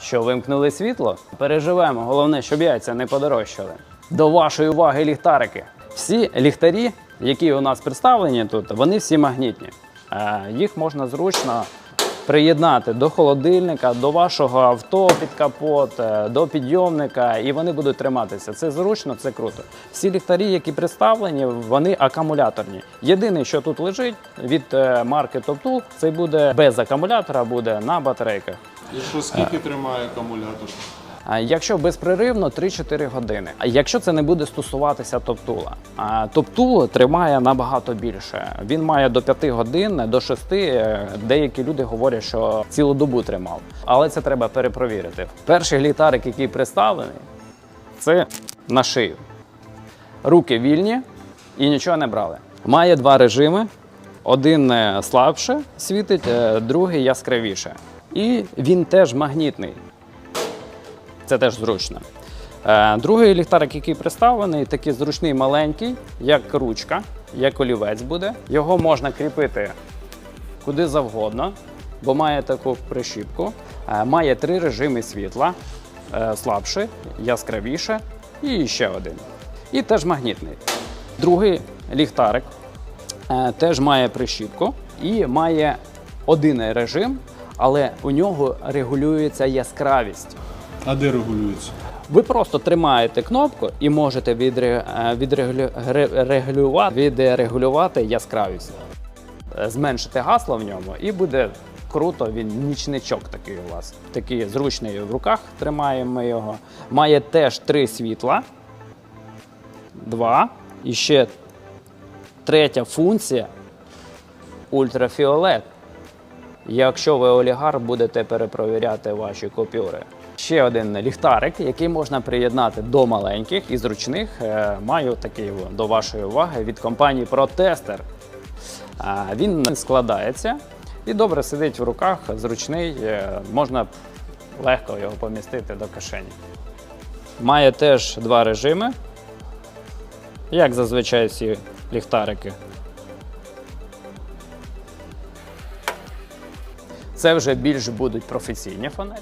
Що вимкнули світло? Переживемо. Головне, щоб яйця не подорожчали. До вашої уваги ліхтарики. Всі ліхтарі, які у нас представлені тут, вони всі магнітні. Е, Їх можна зручно приєднати до холодильника, до вашого авто під капот, е, до підйомника, і вони будуть триматися. Це зручно, це круто. Всі ліхтарі, які представлені, вони акумуляторні. Єдине, що тут лежить від е, марки TopTool, це буде без акумулятора, буде на батарейках. І що скільки тримає акумулятор? А Якщо безпреривно 3-4 години. А якщо це не буде стосуватися топтула, а топтул тримає набагато більше. Він має до 5 годин, до 6. Е, Деякі люди говорять, що цілу добу тримав. Але це треба перепровірити. Перший ліхтарик, який представлений, це на шию. Руки вільні і нічого не брали. Має два режими: один е, слабше світить, е, другий яскравіше. І він теж магнітний. Це теж зручно. Е, Другий ліхтарик, який представлений, такий зручний маленький, як ручка, як олівець буде. Його можна кріпити куди завгодно, бо має таку прищіпку. Е, Має три режими світла: Е, слабше, яскравіше і ще один. І теж магнітний. Другий ліхтарик теж має прищіпку і має один режим, але у нього регулюється яскравість. А де регулюється? Ви просто тримаєте кнопку і можете відре- е, відрегулю- ре- регулювати, відрегулювати яскравість, Е, зменшити гасло в ньому, і буде круто. Він нічничок такий у вас. Такий зручний в руках тримаємо його. Має теж три світла. Два. І ще третя функція ультрафіолет. Якщо ви олігарх, будете перепровіряти ваші купюри. Ще один ліхтарик, який можна приєднати до маленьких і зручних. Е, Маю такий до вашої уваги від компанії ProTester. Він складається і добре сидить в руках, зручний, е, можна легко його помістити до кишені. Має теж два режими, як зазвичай всі ліхтарики. Це вже більш будуть професійні фонарі.